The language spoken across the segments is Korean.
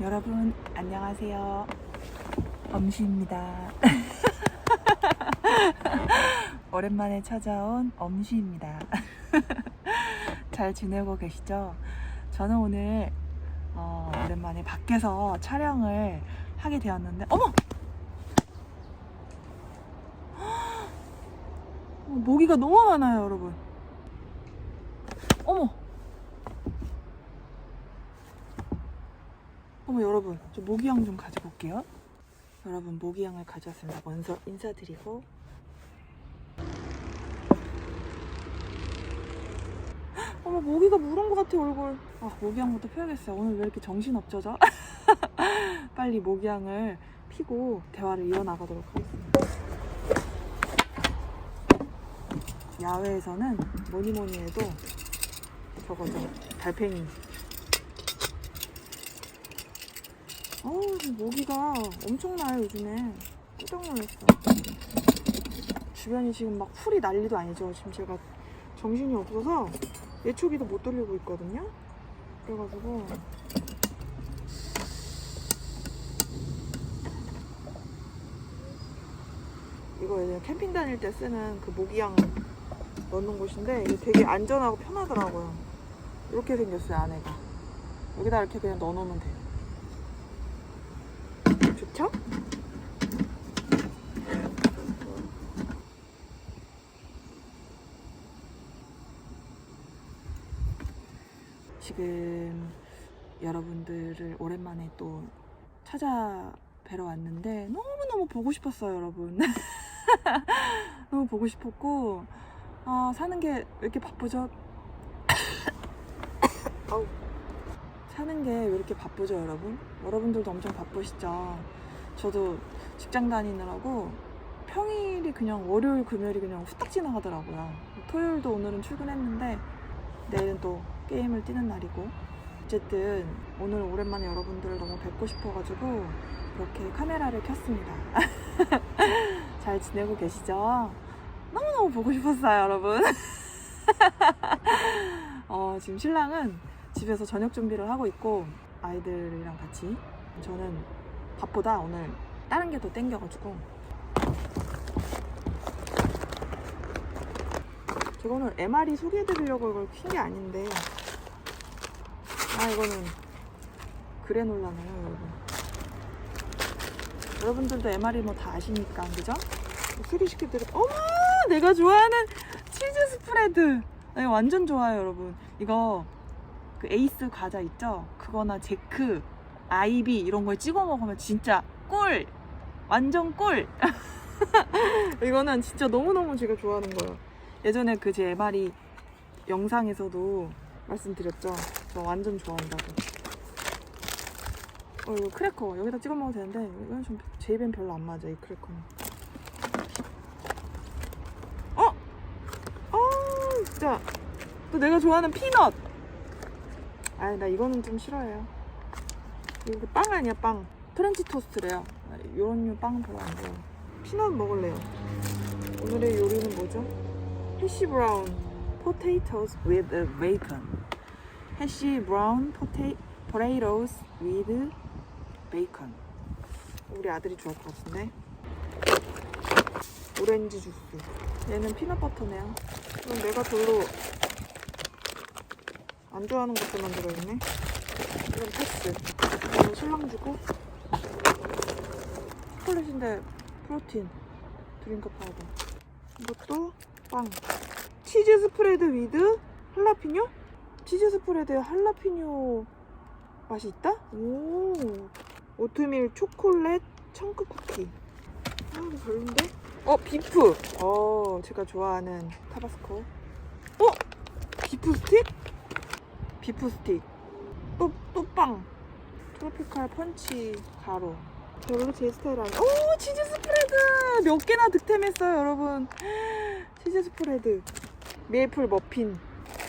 여러분 안녕하세요. 엄시입니다. 오랜만에 찾아온 엄시입니다. 잘 지내고 계시죠? 저는 오늘 어, 오랜만에 밖에서 촬영을 하게 되었는데 어머! 어, 모기가 너무 많아요, 여러분. 어머! 어머 여러분 저 모기향 좀 가지고 올게요. 여러분 모기향을 가져왔습니다. 먼저 인사드리고. 어머 모기가 물은 것 같아 얼굴. 아 모기향부터 펴야겠어요. 오늘 왜 이렇게 정신없죠 저? 빨리 모기향을 피고 대화를 이어나가도록 하겠습니다. 야외에서는 뭐니 뭐니 해도 저거죠 달팽이 어우, 모기가 엄청나요, 요즘에. 깜짝 놀랐어. 주변이 지금 막 풀이 난리도 아니죠. 지금 제가 정신이 없어서 예초기도 못 돌리고 있거든요. 그래가지고. 이거 예전에 캠핑 다닐 때 쓰는 그 모기향 넣는 곳인데 이게 되게 안전하고 편하더라고요. 이렇게 생겼어요, 안에가. 여기다 이렇게 그냥 넣어놓으면 돼요. 좋죠? 지금 여러분들을 오랜만에 또 찾아뵈러 왔는데 너무너무 보고 싶었어요, 여러분. 너무 보고 싶었고, 아, 사는 게 왜 이렇게 바쁘죠? 사는 게 왜 이렇게 바쁘죠, 여러분? 여러분들도 엄청 바쁘시죠? 저도 직장 다니느라고 평일이 그냥 월요일, 금요일이 그냥 후딱 지나가더라고요. 토요일도 오늘은 출근했는데 내일은 또 게임을 뛰는 날이고 어쨌든 오늘 오랜만에 여러분들을 너무 뵙고 싶어가지고 이렇게 카메라를 켰습니다. 잘 지내고 계시죠? 너무너무 보고 싶었어요, 여러분. 어, 지금 신랑은 집에서 저녁 준비를 하고 있고 아이들이랑 같이 저는 밥보다 오늘 다른 게 더 땡겨가지고. 저거는 MR이 소개해드리려고 이걸 킨 게 아닌데. 아 이거는 그래놀라네요 여러분? 여러분들도 MR이 뭐 다 아시니까 그죠? 소개시켜드릴 어머! 내가 좋아하는 치즈 스프레드! 네, 완전 좋아요 여러분. 이거 그 에이스 과자 있죠? 그거나 제크, 아이비 이런 거에 찍어 먹으면 진짜 꿀! 완전 꿀! 이거는 진짜 너무너무 제가 좋아하는 거예요. 예전에 그 제 MR이 영상에서도 말씀드렸죠? 저 완전 좋아한다고. 어, 이거 크래커. 여기다 찍어 먹어도 되는데, 이건 좀 제 입엔 별로 안 맞아, 이 크래커는. 어? 어, 진짜. 또 내가 좋아하는 피넛! 아, 나 이거는 좀 싫어해요. 이거 빵 아니야, 빵. 프렌치 토스트래요. 아, 요런 류빵 별로 안 좋아해요. 피넛 먹을래요. 오늘의 요리는 뭐죠? 해시 브라운 potatoes with bacon. 해시 브라운 포테 potatoes with bacon. 우리 아들이 좋아할 것 같은데. 오렌지 주스. 얘는 피넛 버터네요. 그럼 내가 별로 안 좋아하는 것들만 들어있네. 이건 패스. 신랑 주고. 초콜릿인데 프로틴. 드링크 파우더. 이것도 빵. 치즈 스프레드 위드 할라피뇨? 치즈 스프레드에 할라피뇨 맛이 있다? 오. 오트밀 초콜릿 청크 쿠키. 아, 이거 별론데? 어, 비프. 어, 제가 좋아하는 타바스코. 어? 비프 스틱? 비프 스틱. 또, 또 빵. 트로피칼 펀치 가루. 별로 제 스타일 아니야. 오, 치즈 스프레드! 몇 개나 득템했어요, 여러분. 치즈 스프레드. 메이플 머핀.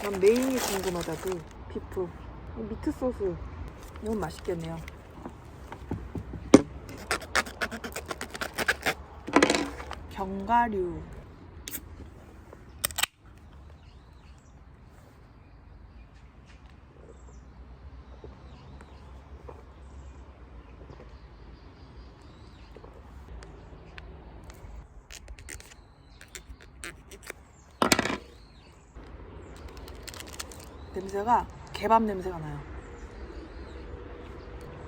난 메인이 궁금하다고. 비프. 이 미트 소스. 너무 맛있겠네요. 견과류. 냄새가 개밥 냄새가 나요.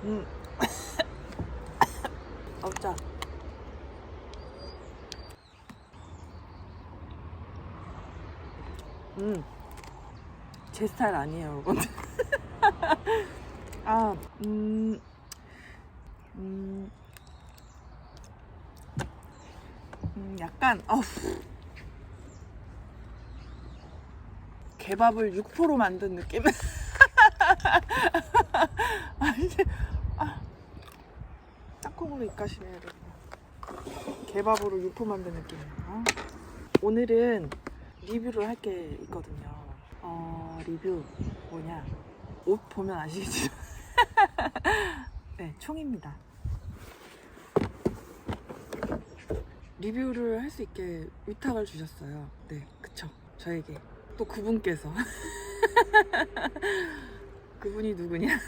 음. 어짜. 음. 제 스타일 아니에요, 여러분. 아, 음. 음. 음, 약간, 어우. 개밥을 6%로 만든 느낌? 아, 이제, 아. 땅콩으로 입가시네요, 여러분. 개밥으로 6% 만든 느낌이에요. 아. 오늘은 리뷰를 할 게 있거든요. 어, 리뷰 뭐냐? 옷 보면 아시겠죠? 네, 총입니다. 리뷰를 할 수 있게 위탁을 주셨어요. 네, 그쵸. 저에게. 또 그분께서. 그분이 누구냐?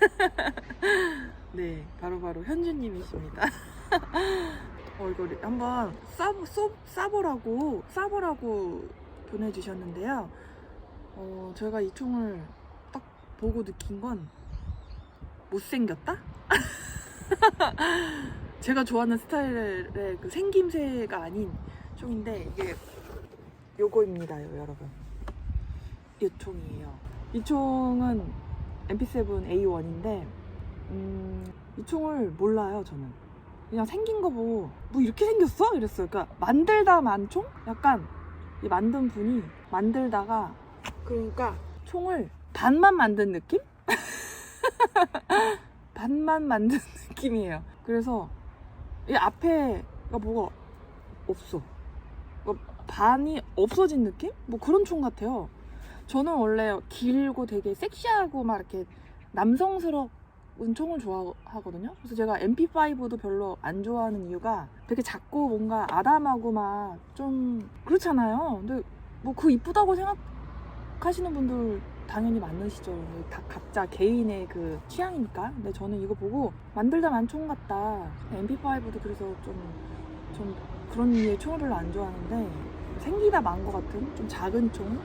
네, 바로바로 현주님이십니다. 어, 이거 리- 한번 싸보, 쏘, 싸보라고, 싸보라고 보내주셨는데요. 어, 제가 이 총을 딱 보고 느낀 건 못생겼다? 제가 좋아하는 스타일의 그 생김새가 아닌 총인데 이게 요거입니다, 요, 여러분. 이 총이에요. 이 총은 MP7A1인데 음, 이 총을 몰라요, 저는. 그냥 생긴 거 보고 뭐 이렇게 생겼어? 이랬어요. 그러니까 만들다 만 총? 약간 이 만든 분이 만들다가 그러니까 총을 반만 만든 느낌? 반만 만든 느낌이에요. 그래서 이 앞에가 뭐가 없어. 그러니까 반이 없어진 느낌? 뭐 그런 총 같아요. 저는 원래 길고 되게 섹시하고 막 이렇게 남성스러운 총을 좋아하거든요. 그래서 제가 MP5도 별로 안 좋아하는 이유가 되게 작고 뭔가 아담하고 막 좀 그렇잖아요. 근데 뭐 그 이쁘다고 생각하시는 분들 당연히 많으시죠. 다 각자 개인의 그 취향이니까. 근데 저는 이거 보고 만들다 만총 같다. MP5도 그래서 좀, 좀 그런 류의 총을 별로 안 좋아하는데 생기다 만 것 같은 좀 작은 총.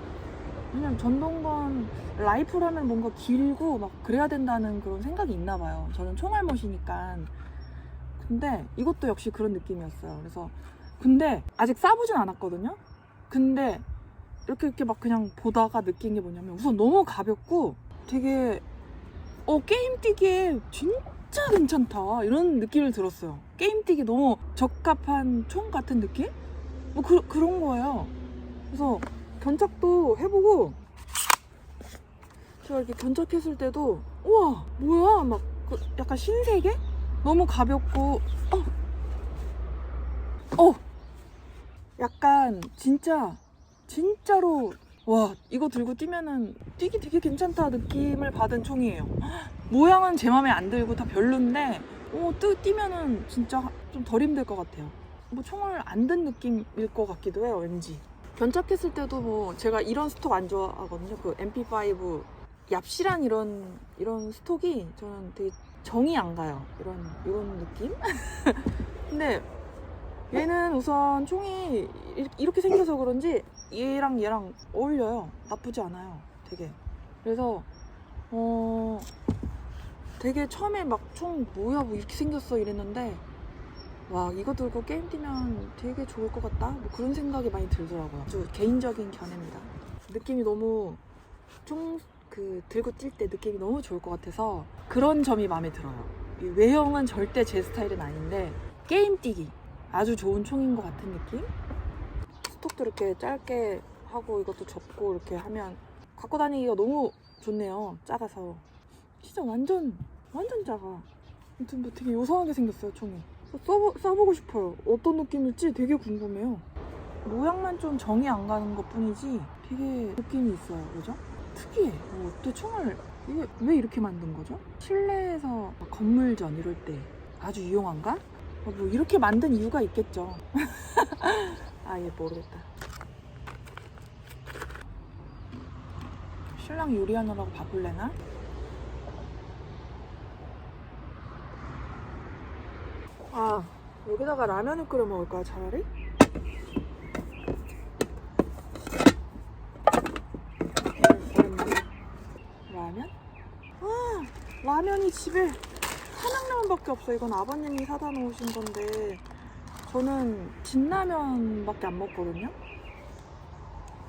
왜냐면 전동건 라이플하면 뭔가 길고 막 그래야 된다는 그런 생각이 있나 봐요. 저는 총알못이니까. 근데 이것도 역시 그런 느낌이었어요. 그래서 근데 아직 싸보진 않았거든요. 근데 이렇게 이렇게 막 그냥 보다가 느낀 게 뭐냐면 우선 너무 가볍고 되게 어 게임 뛰기에 진짜 괜찮다 이런 느낌을 들었어요. 게임 뛰기 너무 적합한 총 같은 느낌? 뭐 그, 그런 거예요. 그래서 견착도 해보고 제가 이렇게 견착했을 때도 우와 뭐야 막 그 약간 신세계? 너무 가볍고 어, 어 약간 진짜 진짜로 와 이거 들고 뛰면은 뛰기 되게 괜찮다 느낌을 받은 총이에요. 모양은 제 마음에 안 들고 다 별론데 어, 뛰, 뛰면은 진짜 좀 덜 힘들 것 같아요. 뭐 총을 안 든 느낌일 것 같기도 해요 왠지. 견착했을 때도 뭐 제가 이런 스톡 안 좋아하거든요. 그 MP5 얍실한 이런 이런 스톡이 저는 되게 정이 안 가요. 이런 이런 느낌? 근데 얘는 우선 총이 이- 이렇게 생겨서 그런지 얘랑 얘랑 어울려요. 나쁘지 않아요. 되게. 그래서 어 되게 처음에 막 총 뭐야 뭐 이렇게 생겼어 이랬는데 와 이거 들고 게임 뛰면 되게 좋을 것 같다 뭐 그런 생각이 많이 들더라고요. 아주 개인적인 견해입니다. 느낌이 너무 총그 들고 뛸 때 느낌이 너무 좋을 것 같아서 그런 점이 마음에 들어요. 이 외형은 절대 제 스타일은 아닌데 게임 뛰기 아주 좋은 총인 것 같은 느낌? 스톡도 이렇게 짧게 하고 이것도 접고 이렇게 하면 갖고 다니기가 너무 좋네요. 작아서 진짜 완전 완전 작아. 아무튼 뭐 되게 요상하게 생겼어요 총이. 써보, 써보고 싶어요. 어떤 느낌일지 되게 궁금해요. 모양만 좀 정이 안 가는 것 뿐이지 되게 느낌이 있어요. 그죠? 특이해. 뭐 어때 총을 이게 왜 이렇게 만든 거죠? 실내에서 막 건물전 이럴 때 아주 유용한가? 어, 뭐 이렇게 만든 이유가 있겠죠. 아예 모르겠다. 신랑 요리하느라고 바쁠래나? 아 여기다가 라면을 끓여 먹을까 차라리? 오랜만에 라면이 집에 삼양라면밖에 없어. 이건 아버님이 사다 놓으신 건데 저는 진라면밖에 안 먹거든요.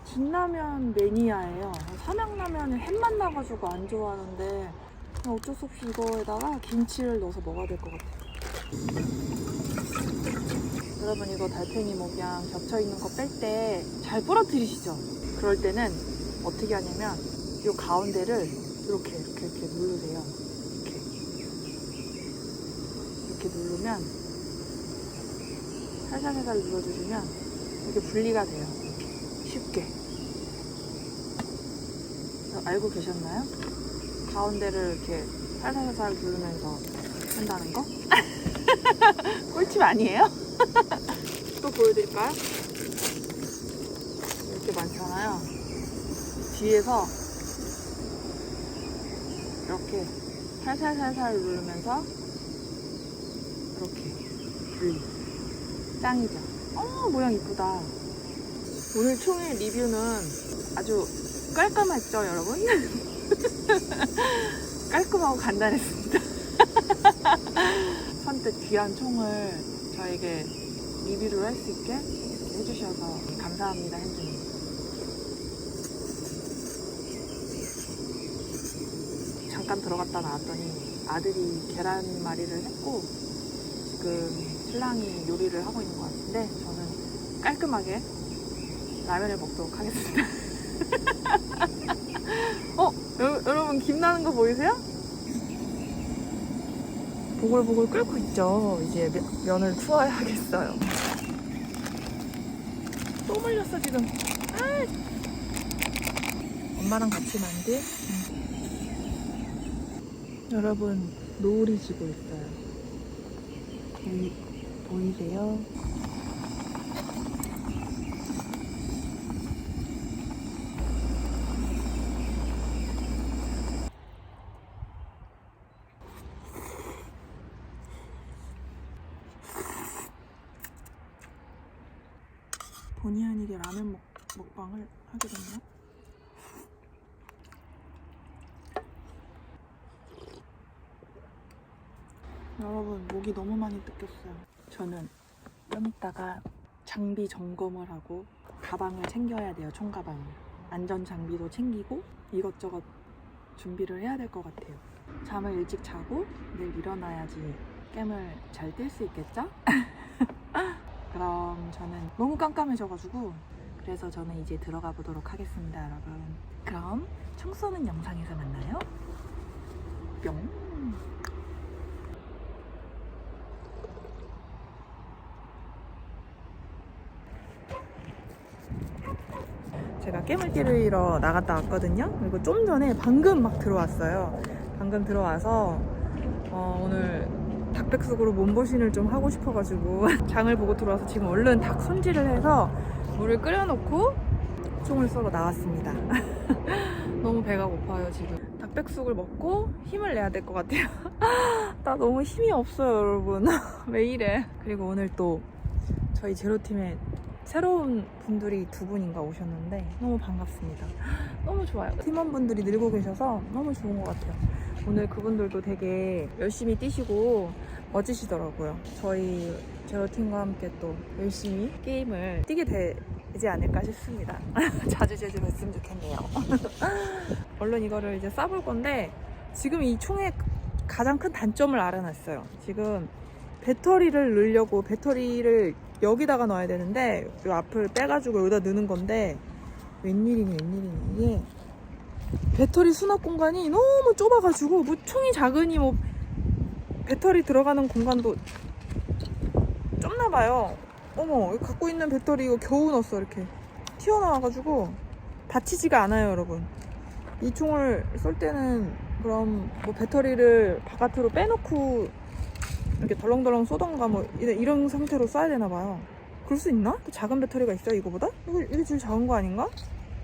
진라면 매니아예요. 삼양라면은 햇맛 나가지고 안 좋아하는데 어쩔 수 없이 이거에다가 김치를 넣어서 먹어야 될 것 같아요. 여러분 이거 달팽이 목양 겹쳐 있는 거 뺄 때 잘 부러뜨리시죠? 그럴 때는 어떻게 하냐면 이 가운데를 이렇게 이렇게 이렇게 누르세요. 이렇게 이렇게 누르면 살살 살살 눌러주시면 이렇게 분리가 돼요. 쉽게. 알고 계셨나요? 가운데를 이렇게 살살살살 누르면서 한다는 거? 꿀팁 아니에요? 또 보여드릴까요? 이렇게 많잖아요. 뒤에서 이렇게 살살살살 누르면서 이렇게 분리. 짱이죠? 어, 모양 이쁘다. 오늘 총의 리뷰는 아주 깔끔했죠, 여러분? 깔끔하고 간단했습니다. 선뜻 귀한 총을 저에게 리뷰를 할 수 있게 해주셔서 감사합니다, hen주님. 잠깐 들어갔다 나왔더니 아들이 계란말이를 했고 지금 신랑이 요리를 하고 있는 것 같은데 저는 깔끔하게 라면을 먹도록 하겠습니다. 어? 여, 여러분 김 나는 거 보이세요? 보글보글 끓고 있죠. 이제 면- 면을 투하해야겠어요. 또 물렸어 지금. 아! 엄마랑 같이 만든 음. 여러분 노을이 지고 있어요. 보이, 보이세요? 본의 아니게 라면 먹, 먹방을 하게 됐네요. 여러분 목이 너무 많이 뜯겼어요. 저는 좀 이따가 장비 점검을 하고 가방을 챙겨야 돼요. 총 가방을. 안전 장비도 챙기고 이것저것 준비를 해야 될 것 같아요. 잠을 일찍 자고 내일 일어나야지 게임을 잘 뛸 수 있겠죠? 그럼 저는 너무 깜깜해져가지고 그래서 저는 이제 들어가 보도록 하겠습니다, 여러분. 그럼 총 쏘는 영상에서 만나요. 뿅. 제가 깨물 뛰러 나갔다 왔거든요. 그리고 좀 전에 방금 막 들어왔어요. 방금 들어와서 어, 오늘 닭 백숙으로 몸보신을 좀 하고 싶어가지고 장을 보고 들어와서 지금 얼른 닭 손질을 해서 물을 끓여놓고 총을 쏘러 나왔습니다. 너무 배가 고파요 지금. 닭백숙을 먹고 힘을 내야 될 것 같아요. 나 너무 힘이 없어요 여러분. 왜 이래? 그리고 오늘 또 저희 제로팀에 새로운 분들이 두 분인가 오셨는데 너무 반갑습니다. 너무 좋아요. 팀원분들이 늘고 계셔서 너무 좋은 것 같아요. 오늘 그분들도 되게 열심히 뛰시고 멋지시더라고요. 저희 제로팀과 함께 또 열심히 게임을 뛰게 되지 않을까 싶습니다. 자주 자주 뵀으면 좋겠네요. 얼른 이거를 이제 쏴볼 건데 지금 이 총의 가장 큰 단점을 알아냈어요. 지금 배터리를 넣으려고 배터리를 여기다가 넣어야 되는데 이 앞을 빼가지고 여기다 넣는 건데 웬일이니 웬일이니 이게 배터리 수납 공간이 너무 좁아가지고 뭐 총이 작으니 뭐 배터리 들어가는 공간도 좁나 봐요 어머 이거 갖고 있는 배터리 이거 겨우 넣었어 이렇게 튀어나와가지고 다치지가 않아요 여러분 이 총을 쏠 때는 그럼 뭐 배터리를 바깥으로 빼놓고 이렇게 덜렁덜렁 쏘던가 뭐 이런, 상태로 쏴야 되나 봐요. 그럴 수 있나? 또 작은 배터리가 있어요 이거보다? 이거 이게 제일 작은 거 아닌가?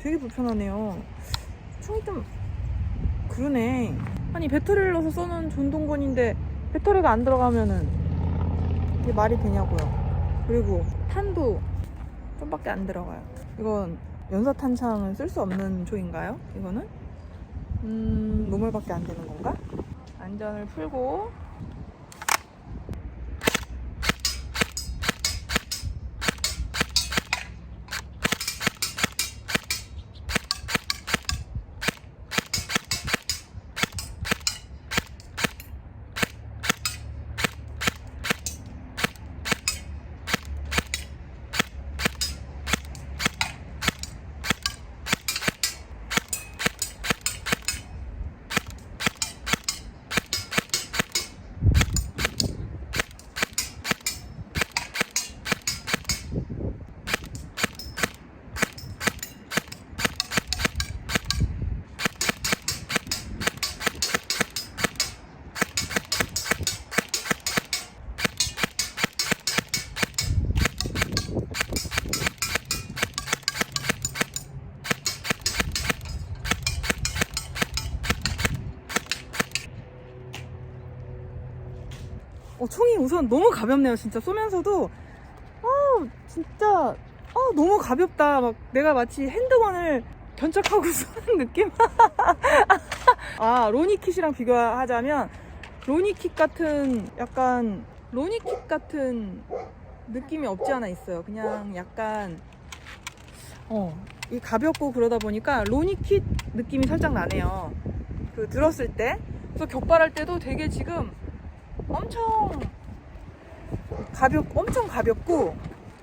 되게 불편하네요. 총이 좀 그러네. 아니 배터리를 넣어서 쏘는 전동건인데 배터리가 안 들어가면은 이게 말이 되냐고요. 그리고 탄도 좀밖에 안 들어가요. 이건 연사탄창은 쓸 수 없는 총인가요? 이거는? 음, 노멀밖에 안 되는 건가? 안전을 풀고 어, 총이 우선 너무 가볍네요. 진짜 쏘면서도 아 진짜 아 너무 가볍다. 막 내가 마치 핸드건을 견착하고 쏘는 느낌? 아 로니킷이랑 비교하자면 로니킷 같은 약간 로니킷 같은 느낌이 없지 않아 있어요. 그냥 약간 어, 이 가볍고 그러다 보니까 로니킷 느낌이 살짝 나네요. 그 들었을 때. 그래서 격발할 때도 되게 지금 엄청 가볍, 엄청 가볍고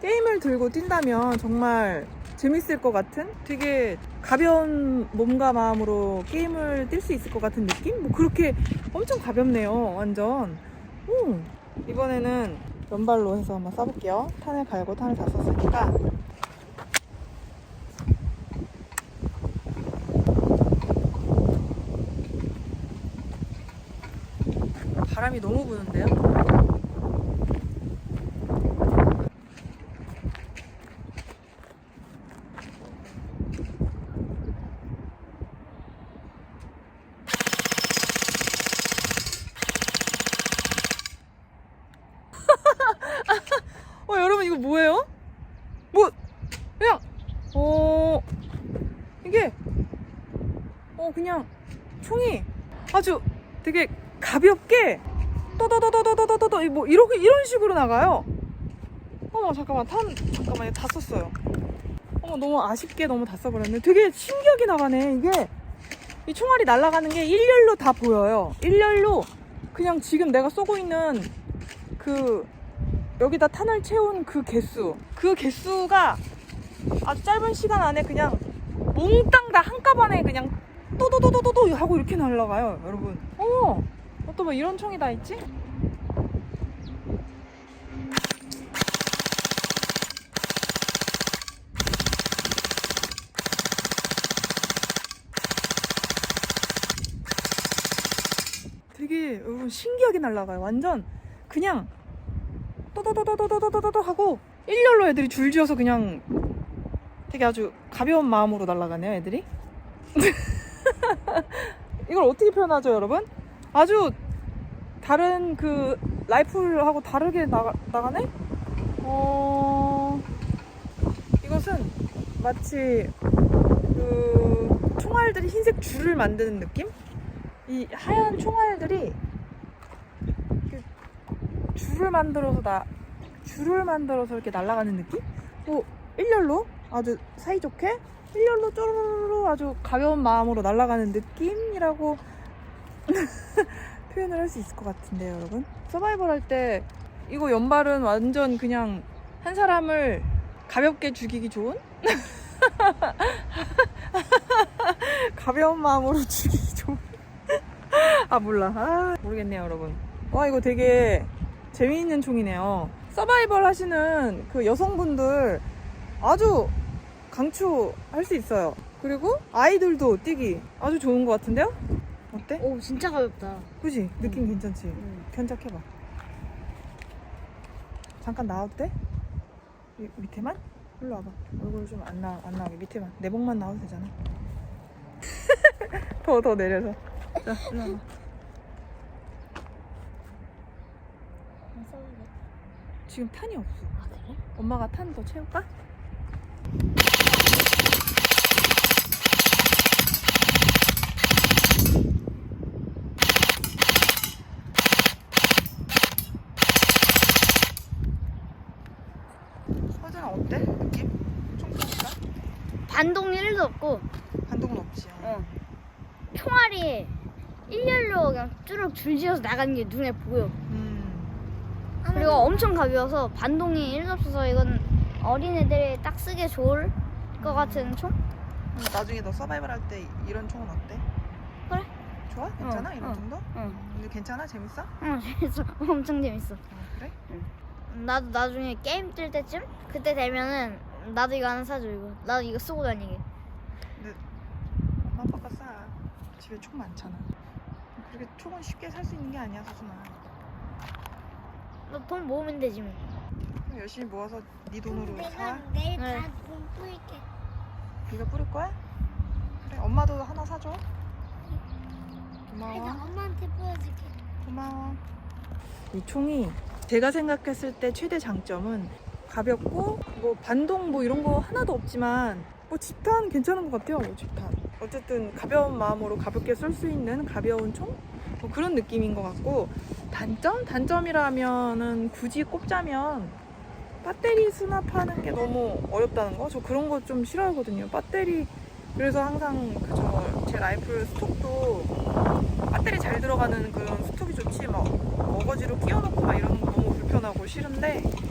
게임을 들고 뛴다면 정말 재밌을 것 같은 되게 가벼운 몸과 마음으로 게임을 뛸 수 있을 것 같은 느낌? 뭐 그렇게 엄청 가볍네요, 완전. 오, 이번에는 연발로 해서 한번 쏴볼게요. 탄을 갈고 탄을 다 썼으니까. 바람이 너무 부는데요? 어, 여러분 이거 뭐예요? 뭐, 그냥, 어, 이게, 어, 그냥 총이 아주 되게 가볍게 떠떠떠떠떠떠떠떠 뭐 이렇게 이런 식으로 나가요. 어머 잠깐만 탄 잠깐만요 다 썼어요. 어머 너무 아쉽게 너무 다 써버렸네. 되게 신기하게 나가네 이게 이 총알이 날아가는 게 일렬로 다 보여요. 일렬로 그냥 지금 내가 쏘고 있는 그 여기다 탄을 채운 그 개수 그 개수가 아주 짧은 시간 안에 그냥 몽땅 다 한꺼번에 그냥 또도도도도도 하고 이렇게 날아가요 여러분. 어 머또뭐 이런 총이 다 있지? 되게 여러분 신기하게 날아가요. 완전 그냥 또도도도도도도도 하고 일렬로 애들이 줄지어서 그냥 되게 아주 가벼운 마음으로 날아가네요, 애들이. 이걸 어떻게 표현하죠, 여러분? 아주 다른 그 라이플하고 다르게 나가, 나가네? 어, 이것은 마치 그 총알들이 흰색 줄을 만드는 느낌? 이 하얀 총알들이 줄을 만들어서 나 줄을 만들어서 이렇게 날아가는 느낌? 뭐 일렬로 아주 사이좋게 일렬로 쪼르르 아주 가벼운 마음으로 날아가는 느낌이라고 표현을 할 수 있을 것 같은데요, 여러분. 서바이벌 할 때 이거 연발은 완전 그냥 한 사람을 가볍게 죽이기 좋은? 가벼운 마음으로 죽이기 좋은? 아 몰라. 아 모르겠네요, 여러분. 와 이거 되게 재미있는 총이네요. 서바이벌 하시는 그 여성분들 아주 강추할 수 있어요. 그리고 아이들도 뛰기 아주 좋은 것 같은데요? 어때? 오 진짜 가볍다. 그지? 느낌 괜찮지? 응. 견적해봐. 잠깐? 위, 밑에만? 일로 와봐. 얼굴 좀 안 나, 안 나오게. 밑에만. 내복만 나와도 되잖아. 더, 더 내려서. 자, 일로 와봐. 지금 탄이 없어. 아 그래? 엄마가 탄 더 채울까? 없고 반동은 없지. 어. 총알이 일렬로 그냥 쭈룩 줄지어서 나가는 게 눈에 보여. 음. 그리고 엄청 가벼워서 반동이 1도 없어서 이건 어린애들이 딱 쓰기 좋을 것 같은 총? 그럼 나중에 너 서바이벌 할 때 이런 총은 어때? 그래. 좋아? 괜찮아? 어, 이런 어. 정도? 응. 근데 괜찮아? 재밌어? 응, 재밌어. 엄청 재밌어. 어, 그래? 나도 나중에 게임 뜰 때쯤? 그때 되면은 나도 이거 하나 사줘, 이거. 나도 이거 쓰고 다니게. 엄마 아빠가 싸. 집에 총 많잖아. 그렇게 총은 쉽게 살 수 있는 게 아니야, 서준아. 너 돈 모으면 되지 뭐. 그럼 열심히 모아서 네 돈으로 사. 내일 네. 다돈 뿌릴게. 네가 뿌릴 거야? 그래, 엄마도 하나 사줘. 내가 고마워. 엄마한테 보여줄게. 고마워. 이 총이 제가 생각했을 때 최대 장점은 가볍고 뭐 반동 뭐 이런 거 하나도 없지만 뭐 집탄 괜찮은 것 같아요. 뭐 집탄. 어쨌든 가벼운 마음으로 가볍게 쏠수 있는 가벼운 총? 뭐 그런 느낌인 것 같고 단점? 단점이라면은 굳이 꼽자면 배터리 수납하는 게 너무 어렵다는 거? 저 그런 거 좀 싫어하거든요. 배터리 그래서 항상 그저 제 라이플 스톡도 배터리 잘 들어가는 그런 스톡이 좋지 막 어거지로 끼워놓고 막 이런 거 너무 불편하고 싫은데 그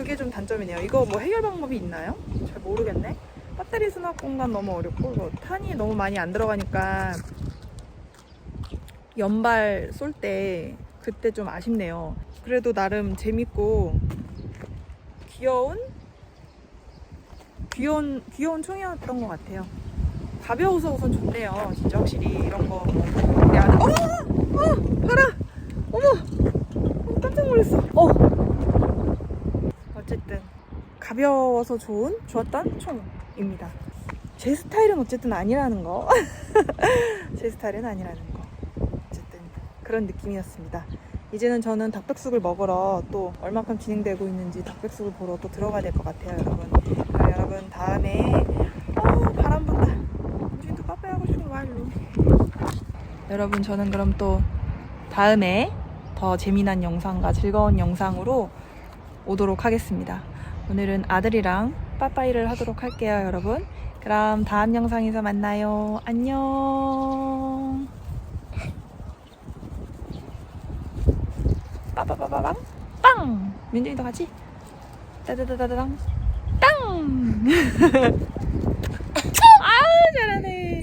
그게 좀 단점이네요. 이거 뭐 해결 방법이 있나요? 잘 모르겠네. 배터리 수납 공간 너무 어렵고 이거 탄이 너무 많이 안 들어가니까 연발 쏠 때 그때 좀 아쉽네요. 그래도 나름 재밌고 귀여운 귀여운 귀여운 총이었던 것 같아요. 가벼워서 우선 좋네요. 진짜 확실히 이런 거. 내 안에 어머, 어, 봐라, 어머, 어, 깜짝 놀랐어. 어. 가벼워서 좋은 좋았던 총입니다. 제 스타일은 어쨌든 아니라는 거. 제 스타일은 아니라는 거. 어쨌든 그런 느낌이었습니다. 이제는 저는 닭백숙을 먹으러 또 얼마큼 진행되고 있는지 닭백숙을 보러 또 들어가야 될 것 같아요, 여러분. 그럼 여러분 다음에 어 바람 분다. 우진도 카페 하고 싶은 거 일로. 여러분 저는 그럼 또 다음에 더 재미난 영상과 즐거운 영상으로 오도록 하겠습니다. 오늘은 아들이랑 빠빠이를 하도록 할게요, 여러분. 그럼 다음 영상에서 만나요. 안녕. 빠바바바방 빵. 민준이도 같이. 따다다다당 땅. 아우 잘하네.